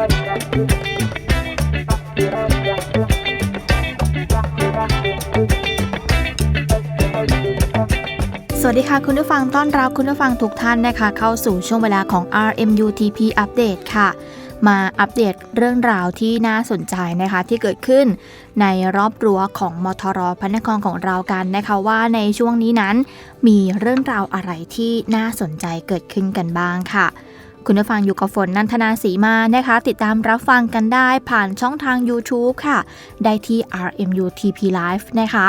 สวัสดีค่ะคุณผู้ฟังต้อนรับคุณผู้ฟังทุกท่านนะคะ เข้าสู่ช่วงเวลาของ RMUTP Update ค่ะ มาอัปเดตเรื่องราวที่น่าสนใจนะคะ ที่เกิดขึ้นในรอบรั้วของมทรพระนครของเรากันนะคะว่าในช่วงนี้นั้นมีเรื่องราวอะไรที่น่าสนใจเกิดขึ้นกันบ้างค่ะ คุณผู้ฟังอยู่กับฝนนันทนาสีมานะคะ ติดตามรับฟังกันได้ผ่านช่องทาง YouTube ค่ะ ได้ที่ RMUTP Live นะคะ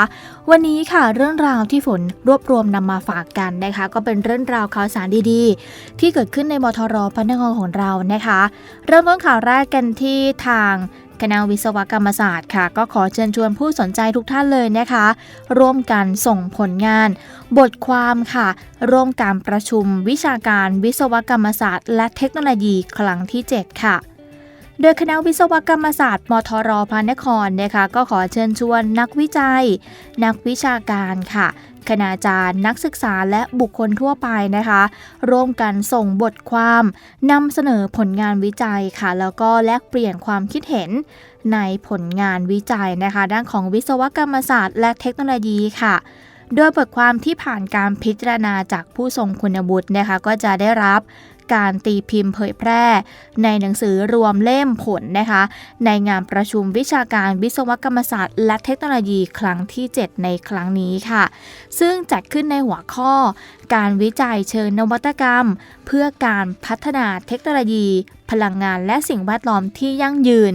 วันนี้ค่ะเรื่องราวที่ฝนรวบรวมนำมาฝากกันนะคะ ก็เป็นเรื่องราวข่าวสารดีๆ ที่เกิดขึ้นในมทรพระนครของเรานะคะ เริ่มต้นข่าวแรกกันที่ทาง คณะวิศวกรรมศาสตร์ค่ะ ก็ขอเชิญชวนผู้สนใจทุกท่านเลยนะคะ ร่วมกันส่งผลงาน บทความค่ะ ร่วมการประชุมวิชาการวิศวกรรมศาสตร์ และเทคโนโลยีครั้งที่ 7 ค่ะ โดยคณะวิศวกรรมศาสตร์ มทรพระนครนะคะก็ขอเชิญชวนนักวิจัย นักวิชาการค่ะ คณาจารย์ นักศึกษาและบุคคลทั่วไปนะคะ ร่วมกันส่งบทความนำเสนอผลงานวิจัยค่ะ แล้วก็แลกเปลี่ยนความคิดเห็นในผลงานวิจัยนะคะ ด้านของวิศวกรรมศาสตร์ และเทคโนโลยีค่ะโดยบทความที่ผ่านการพิจารณาจากผู้ทรงคุณวุฒินะคะก็จะได้รับ การตีพิมพ์เผยแพร่ ในหนังสือรวมเล่มผลนะคะ ในงานประชุมวิชาการวิศวกรรมศาสตร์ และเทคโนโลยีครั้งที่ 7 ในครั้งนี้ค่ะ ซึ่งจัดขึ้นในหัวข้อ การวิจัยเชิงนวัตกรรม เพื่อการพัฒนาเทคโนโลยี พลังงานและสิ่งแวดล้อมที่ยั่งยืน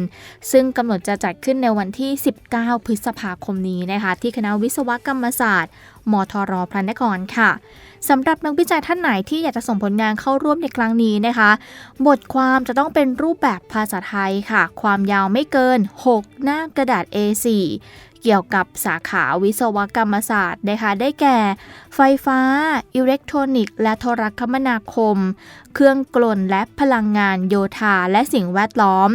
ซึ่งกำหนดจะจัดขึ้นในวันที่ 19 พฤษภาคมนี้นะคะ ที่คณะวิศวกรรมศาสตร์ มทรพระนครค่ะสำหรับนักวิจัยท่านไหนที่อยากจะส่งผลงานเข้าร่วมในครั้งนี้นะคะ บทความจะต้องเป็นรูปแบบภาษาไทยค่ะ ความยาวไม่เกิน 6 หน้ากระดาษ A4 เกี่ยวกับสาขาวิศวกรรมศาสตร์นะคะ ได้แก่ ไฟฟ้า อิเล็กทรอนิกส์ และโทรคมนาคม เครื่องกลและพลังงานโยธาและสิ่งแวดล้อม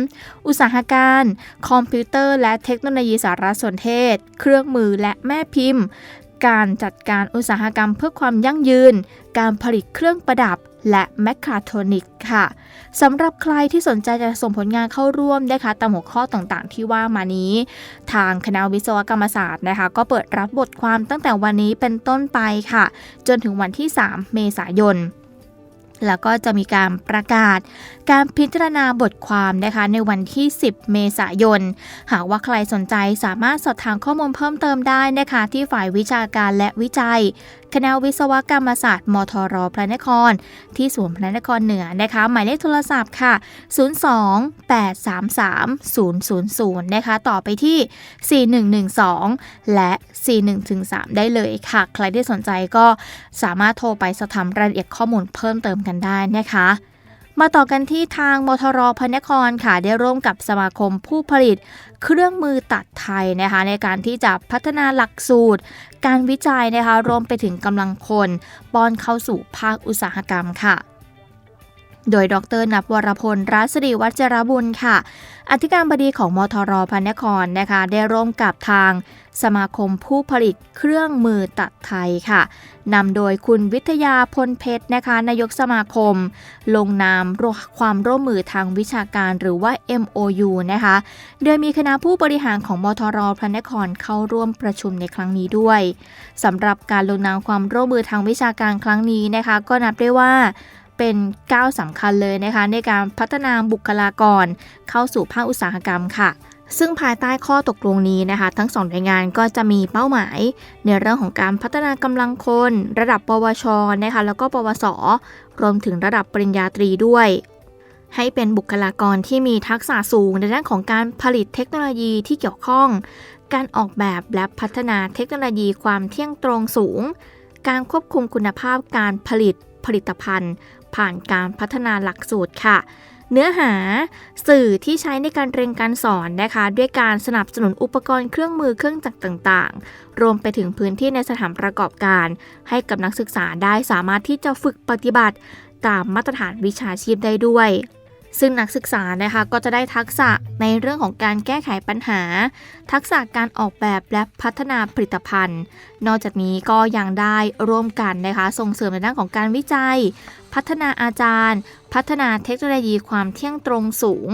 อุตสาหการ คอมพิวเตอร์ และเทคโนโลยีสารสนเทศ เครื่องมือและแม่พิมพ์ การจัดการอุตสาหกรรมเพื่อความยั่งยืน การผลิตเครื่องประดับและแมคคาโทนิกค่ะสำหรับใครที่สนใจจะส่งผลงานเข้าร่วมนะคะตามหัวข้อต่างๆ ที่ว่ามานี้ ทางคณะวิศวกรรมศาสตร์นะคะ ก็เปิดรับบทความตั้งแต่วันนี้เป็นต้นไปค่ะ จนถึงวันที่ 3 เมษายนแล้วก็จะมีการประกาศการพิจารณาบทความนะคะในวันที่ 10 เมษายน หากว่าใครสนใจสามารถสอบถามข้อมูลเพิ่มเติมได้นะคะที่ฝ่ายวิชาการและวิจัย คณะวิศวกรรมศาสตร์ มทรพระนคร ที่ศูนพระนครเหนือนะคะ หมายเลขโทรศัพท์ค่ะ 02-833-000นะคะ ต่อไปที่ 4112 และ4113 ได้เลยค่ะ ใครที่สนใจก็สามารถโทรไปสอบถามรายละเอียดข้อมูลเพิ่มเติมกันได้นะคะ มาต่อกันที่ทางมทรพนครค่ะได้ร่วมกับสมาคมผู้ผลิต เครื่องมือตัดไทยนะคะ ในการที่จะพัฒนาหลักสูตร การวิจัยนะคะรวมไปถึงกำลังคนป้อนเข้าสู่ภาคอุตสาหกรรมค่ะโดยดรนับวรพลรัศดีวัชรบุญค่ะ อธิการบดีของมทรพนครนะคะ ได้ร่วมกับทาง สมาคมผู้ผลิตเครื่องมือตัดไทยค่ะนำโดยคุณวิทยาพลเพชรนะคะนายกสมาคม ลงนามความร่วมมือทางวิชาการหรือว่า MOU นะคะโดยมีคณะผู้บริหารของมทรพระนครเข้าร่วมประชุมในครั้งนี้ด้วยสำหรับการลงนามความร่วมมือทางวิชาการครั้งนี้นะคะก็นับได้ว่าเป็นก้าวสำคัญเลยนะคะในการพัฒนาบุคลากรเข้าสู่ภาคอุตสาหกรรมค่ะ ซึ่งภายใต้ข้อตกลงนี้นะคะ ทั้งสองหน่วยงานก็จะมีเป้าหมาย ในเรื่องของการพัฒนากำลังคน ระดับปวชนะคะแล้วก็ปวส รวมถึงระดับปริญญาตรีด้วย ให้เป็นบุคลากรที่มีทักษะสูงในด้านของการผลิตเทคโนโลยีที่เกี่ยวข้อง การออกแบบและพัฒนาเทคโนโลยีความเที่ยงตรงสูง การควบคุมคุณภาพการผลิตผลิตภัณฑ์ ผ่านการพัฒนาหลักสูตรค่ะ เนื้อหาสื่อที่ใช้ในการเรียนการสอนนะคะ ด้วยการสนับสนุนอุปกรณ์เครื่องมือเครื่องจักรต่างๆ รวมไปถึงพื้นที่ในสถานประกอบการ ให้กับนักศึกษาได้สามารถที่จะฝึกปฏิบัติ ตามมาตรฐานวิชาชีพได้ด้วย ซึ่งนักศึกษานะคะก็จะได้ทักษะในเรื่องของการแก้ไขปัญหา ทักษะการออกแบบและพัฒนาผลิตภัณฑ์ นอกจากนี้ก็ยังได้ร่วมกันนะคะส่งเสริมในด้านของการวิจัย พัฒนาอาจารย์ พัฒนาเทคโนโลยีความเที่ยงตรงสูง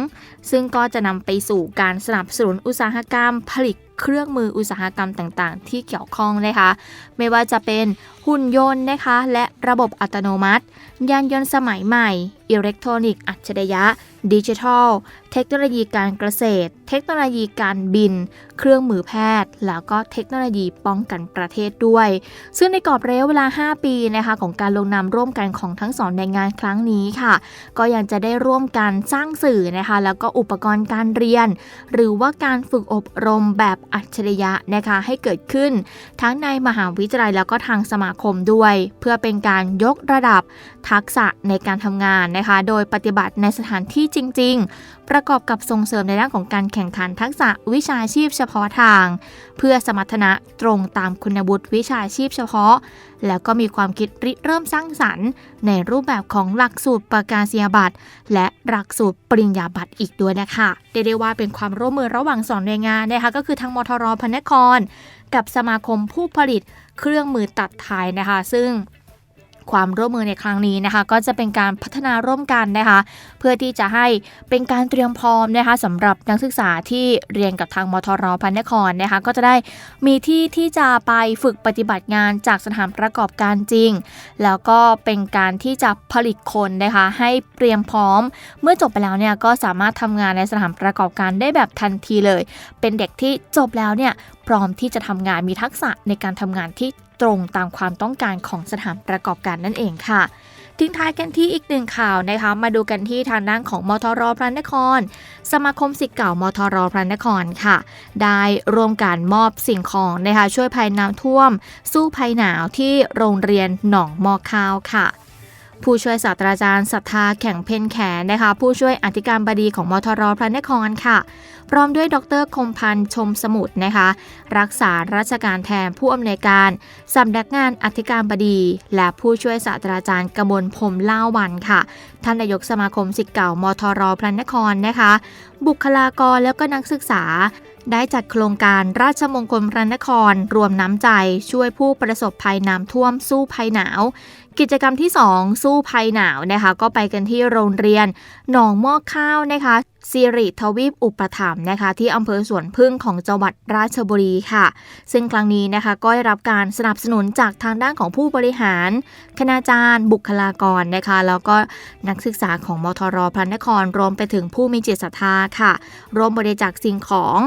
ซึ่งก็จะนำไปสู่การสนับสนุนอุตสาหกรรมผลิต เครื่องมืออุตสาหกรรมต่างๆ ที่เกี่ยวข้องนะคะ ไม่ว่าจะเป็นหุ่นยนต์นะคะ และระบบอัตโนมัติ ยานยนต์สมัยใหม่ อิเล็กทรอนิกส์อัจฉริยะดิจิทัล เทคโนโลยีการเกษตร เทคโนโลยีการบิน เครื่องมือแพทย์ แล้วก็เทคโนโลยีป้องกันประเทศด้วย ซึ่งในกรอบระยะเวลา 5 ปีนะคะของการลงนามร่วมกันของทั้งสองในงานครั้งนี้ค่ะ ก็ยังจะได้ร่วมกันสร้างสื่อนะคะ แล้วก็อุปกรณ์การเรียน หรือว่าการฝึกอบรมแบบอัจฉริยะนะคะให้เกิดขึ้น ทั้งในมหาวิทยาลัยแล้วก็ทางสมาคมด้วย เพื่อเป็นการยกระดับทักษะในการทำงานนะคะ โดยปฏิบัติในสถานที่จริง ๆ ประกอบกับส่งเสริมในด้านของการแข่งขันทักษะวิชาชีพเฉพาะทาง เพื่อสมรรถนะตรงตามคุณวุฒิวิชาชีพเฉพาะ แล้วก็มีความคิดริเริ่มสร้างสรรค์ ในรูปแบบของหลักสูตรประกาศนียบัตรและหลักสูตรปริญญาบัตรอีกด้วยนะคะเรียกได้ว่าเป็นความร่วมมือระหว่างสองหน่วยงานนะคะก็คือทางมทรพนคร กับสมาคมผู้ผลิตเครื่องมือตัดถ่ายนะคะ ซึ่ง ความร่วมมือในครั้งนี้นะคะ ก็จะเป็นการพัฒนาร่วมกันนะคะ เพื่อที่จะให้เป็นการเตรียมพร้อมนะคะสำหรับนักศึกษาที่เรียนกับทางมทรพันนครนะคะ ก็จะได้มีที่ที่จะไปฝึกปฏิบัติงานจากสถานประกอบการจริง แล้วก็เป็นการที่จะผลิตคนนะคะให้เตรียมพร้อม เมื่อจบไปแล้วเนี่ยก็สามารถทำงานในสถานประกอบการได้แบบทันทีเลย เป็นเด็กที่จบแล้วเนี่ย พร้อมที่จะทำงานมีทักษะในการทำงานที่ตรงตามความต้องการของสถานประกอบการนั่นเองค่ะทิ้งท้ายกันที่อีกหนึ่งข่าวนะคะมาดูกันที่ทางด้านของมทรพระนคร สมาคมสิทธิ์เก่ามทรพระนครค่ะ ได้ร่วมการมอบสิ่งของนะคะช่วยภัยน้ำท่วม สู้ภัยหนาวที่โรงเรียนหนองมอข้าวค่ะ ผู้ช่วยศาสตราจารย์ศรัทธาแข่งเพนแขนนะคะ ผู้ช่วยอธิการบดีของมทรพระนครค่ะ พร้อมด้วยดรคมพันธ์ชมสมุทรนะคะ รักษาราชการแทนผู้อำนวยการสำนักงานอธิการบดี และผู้ช่วยศาสตราจารย์กมลพรหมล่าวันค่ะ ท่านนายกสมาคมสิทธิ์เก่ามทรพระนครนะคะ บุคลากรแล้วก็นักศึกษาได้จัดโครงการราชมงคลพระนคร รวมน้ำใจช่วยผู้ประสบภัยน้ำท่วมสู้ภัยหนาว กิจกรรมที่ 2 สู้ภัยหนาวนะคะ ก็ไปกันที่โรงเรียน หนองมอกข้าวนะคะสิริทวีปอุปถัมภ์นะคะ ที่อำเภอสวนพึ่งของจังหวัดราชบุรีค่ะ ซึ่งครั้งนี้นะคะก็ได้รับการสนับสนุนจากทางด้านของผู้บริหาร คณาจารย์ บุคลากรนะคะ แล้วก็นักศึกษาของมทรพระนครรวมไปถึงผู้มีจิตศรัทธาค่ะ ร่วมบริจาคสิ่งของ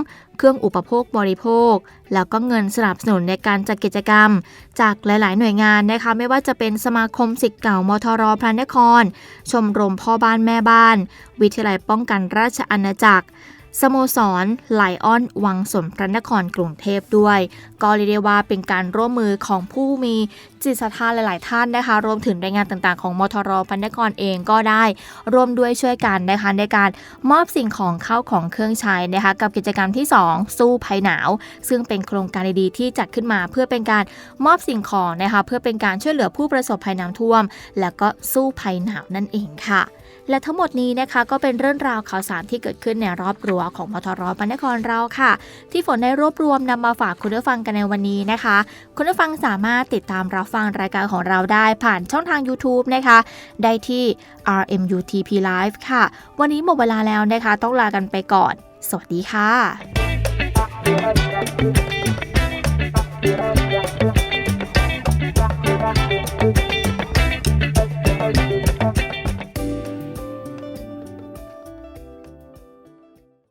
เครื่องอุปโภคบริโภค แล้วก็เงินสนับสนุนในการจัดกิจกรรม จากหลาย ๆ หน่วยงานนะคะ ไม่ว่าจะเป็นสมาคมสิทธิ์เก่ามทรพระนคร ชมรมพ่อบ้านแม่บ้าน วิทยาลัยป้องกันราชอาณาจักร สโมสรไลออนวังสมพระนครกรุงเทพด้วย ก็เรียกได้ว่าเป็นการร่วมมือของผู้มีจิตศรัทธาหลาย ๆ ท่านนะคะ รวมถึงรายงานต่าง ๆ ของมทรพระนครเองก็ได้ร่วมด้วยช่วยกันนะคะในการมอบสิ่งของเข้าของเครื่องใช้นะคะกับกิจกรรมที่ 2 สู้ภัยหนาว ซึ่งเป็นโครงการดี ๆ ที่จัดขึ้นมาเพื่อเป็นการมอบสิ่งของนะคะเพื่อเป็นการช่วยเหลือผู้ประสบภัยน้ำท่วม แล้วก็สู้ภัยหนาวนั่นเองค่ะ และทั้งหมดนี้นะคะก็เป็นเรื่องราวข่าวสารที่เกิดขึ้นในรอบรัวของมทรพระนครเราค่ะ ที่ฝนได้รวบรวมนำมาฝากคุณผู้ฟังกันในวันนี้นะคะ คุณผู้ฟังสามารถติดตามรับฟังรายการของเราได้ผ่านช่องทาง YouTube นะคะ ได้ที่ RMUTP Live ค่ะ วันนี้หมดเวลาแล้วนะคะ ต้องลากันไปก่อน สวัสดีค่ะ